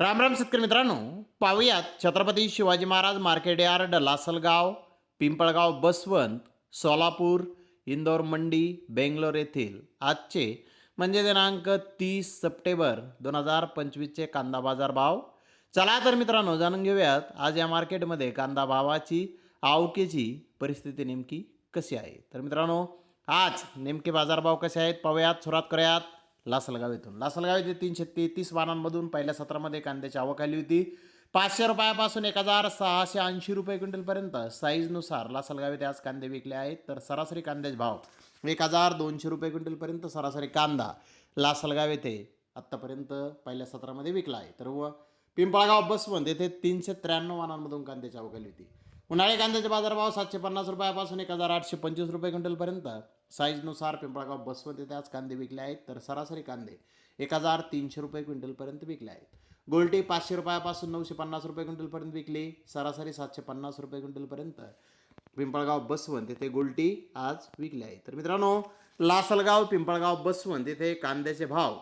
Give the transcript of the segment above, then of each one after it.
राम राम शेतकरी मित्रांनो पाहूयात छत्रपती शिवाजी महाराज मार्केट यार्ड लासलगाव पिंपळगाव बसवंत सोलापूर इंदोर मंडी बेंगलोर येथील. आजचे म्हणजे दिनांक तीस सप्टेंबर दोन हजार पंचवीसचे कांदा बाजार भाव. चला तर मित्रांनो जाणून घेऊयात आज या मार्केटमध्ये कांदा भावाची आवकेची परिस्थिती नेमकी कशी आहे? तर मित्रांनो आज नेमके बाजारभाव कसे आहेत? पाहूयात सुरुवात करूयात. लासलगाव येथून लासलगाव येथे तीनशे तेहतीस वाहनांमधून पहिल्या सत्रामध्ये कांद्याची आवक आली होती. पाचशे रुपयापासून एक हजार सहाशे ऐंशी रुपये क्विंटलपर्यंत साईजनुसार लासलगाव येथे आज कांदे विकले आहेत. तर सरासरी कांद्याचे भाव एक हजार दोनशे रुपये क्विंटलपर्यंत सरासरी कांदा लासलगाव येथे आत्तापर्यंत पहिल्या सत्रामध्ये विकला आहे. तर व पिंपळगाव बसवंत येथे तीनशे त्र्याण्णव वाहनांमधून कांद्याची आवक आली होती. उन्हाळी कांद्याचे बाजारभाव सातशे पन्नास रुपयापासून एक हजार आठशे पंचवीस रुपये क्विंटलपर्यंत साईजनुसार पिंपळगाव बसवंत येथे आज कांदे विकले आहेत तर सरासरी कांदे एक हजार तीनशे रुपये क्विंटलपर्यंत विकले आहेत. गोल्टी पाचशे रुपयापासून नऊशे पन्नास रुपये क्विंटलपर्यंत विकली सरासरी सातशे पन्नास रुपये क्विंटलपर्यंत पिंपळगाव बसवंत येथे गोल्टी आज विकले आहे तर मित्रांनो लासलगाव पिंपळगाव बसवंत येथे कांद्याचे भाव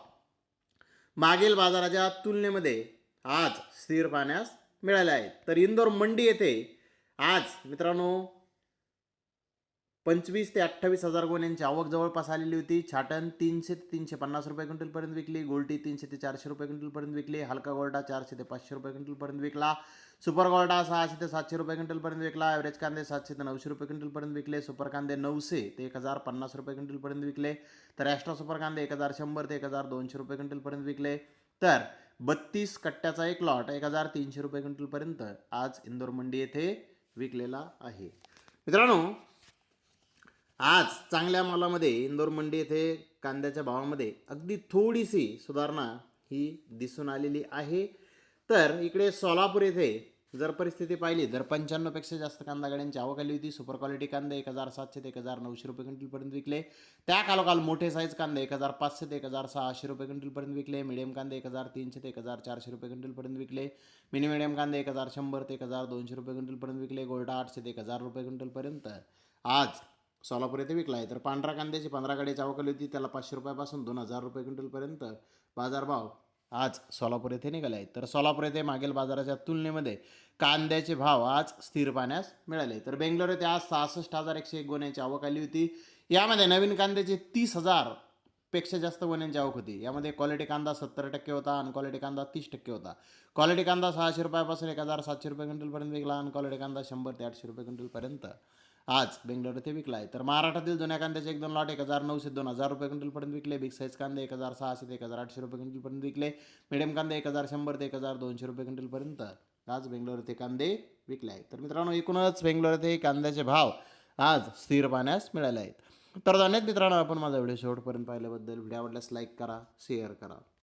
मागील बाजाराच्या तुलनेमध्ये आज स्थिर पाहण्यास मिळाले आहेत. तर इंदोर मंडी येथे आज मित्रांनो पंचवीस ते अठ्ठावीस हजार गोण्यांची आवक जवळपास आलेली होती. छाटण तीनशे ते तीनशे पन्नास रुपये क्विंटलपर्यंत विकली. गोल्टी तीनशे ते चारशे रुपये क्विंटलपर्यंत विकली. हलका गोल्डा चारशे ते पाचशे रुपये क्विंटलपर्यंत विकला. सुपर गोल्डा सहाशे ते सातशे रुपये क्विंटलपर्यंत विकला. ॲव्हरेज कांदे सातशे ते नऊशे रुपये क्विंटलपर्यंत विकले. सुपर कांदे नऊशे ते एक हजार पन्नास रुपये क्विंटलपर्यंत विकले. तर ॲस्ट्रा सुपर कांदे एक हजार शंभर ते एक हजार दोनशे रुपये क्विंटलपर्यंत विकले. तर बत्तीस कट्ट्याचा एक लॉट एक हजार तीनशे रुपये क्विंटलपर्यंत आज इंदोर मंडी येथे विकलेला आहे. मित्रांनो आज चांगल्या मालामध्ये इंदोर मंडी येथे कांद्याच्या भावामध्ये अगदी थोडीशी सुधारणा ही दिसून आलेली आहे. तर इकडे सोलापूर येथे जर परिस्थिती पाहिली तर पंच्याण्णवपेक्षा जास्त कांदा गाड्यांची आवक आली होती. सुपर क्वालिटी कांदे एक हजार सातशे ते एक हजार नऊशे रुपये क्विंटलपर्यंत विकले. त्या कालोकाल मोठे साईज कांदे एक हजार पाचशे ते एक हजार सहाशे रुपये क्विंटलपर्यंत विकले. मिडियम कांदे एक हजार तीनशे ते एक हजार चारशे रुपये क्विंटलपर्यंत विकले. मिनी मिडियम कांदे एक हजार शंभर ते एक हजार दोनशे रुपये क्विंटलपर्यंत विकले. गोल्डा आठशे ते एक हजार रुपये क्विंटलपर्यंत आज सोलापूर येथे विकला आहे. तर पांढरा कांद्याची पंधरा गाडीची आवक होती. त्याला पाचशे रुपयापासून दोन हजार रुपये क्विंटलपर्यंत बाजारभाव आज सोलापूर येथे निघाले आहेत. तर सोलापूर येथे मागील बाजाराच्या तुलनेमध्ये कांद्याचे भाव आज स्थिर पाहण्यास मिळाले तर बेंगलोर येथे आज सहासष्ट हजार एकशे एक गोण्याची आवक आली होती. यामध्ये नवीन कांद्याचे तीस हजारपेक्षा जास्त गोण्यांची आवक होती. यामध्ये क्वालिटी कांदा सत्तर टक्के होता अनक्वालिटी कांदा तीस टक्के होता. क्वालिटी कांदा सहाशे रुपयापासून एक हजार सातशे रुपये क्विंटलपर्यंत विकला अनक्वालिटी कांदा शंभर ते आठशे रुपये क्विंटलपर्यंत आज बेंगलोर येथे विकला आहे तर महाराष्ट्रातील जुन्या कांद्याचे एक दोन लॉट एक हजार नऊशे दोन हजार रुपये क्विंटलपर्यंत विकले. बिग साईज कांदे एक हजार सहाशे ते एक हजार आठशे रुपये क्विंटलपर्यंत विकले. मिडियम कांदे एक हजार शंभर ते एक हजार दोनशे रुपये क्विंटलपर्यंत आज बेंगलोर येथे कांदे विकले आहेत तर मित्रांनो एकूणच बेंगलोर येथे कांद्याचे भाव आज स्थिर पाहण्यास मिळाले आहेत. तर धन्यवाद मित्रांनो आपण माझा व्हिडिओ शेवटपर्यंत पाहिल्याबद्दल. व्हिडिओ आवडल्यास लाईक करा शेअर करा.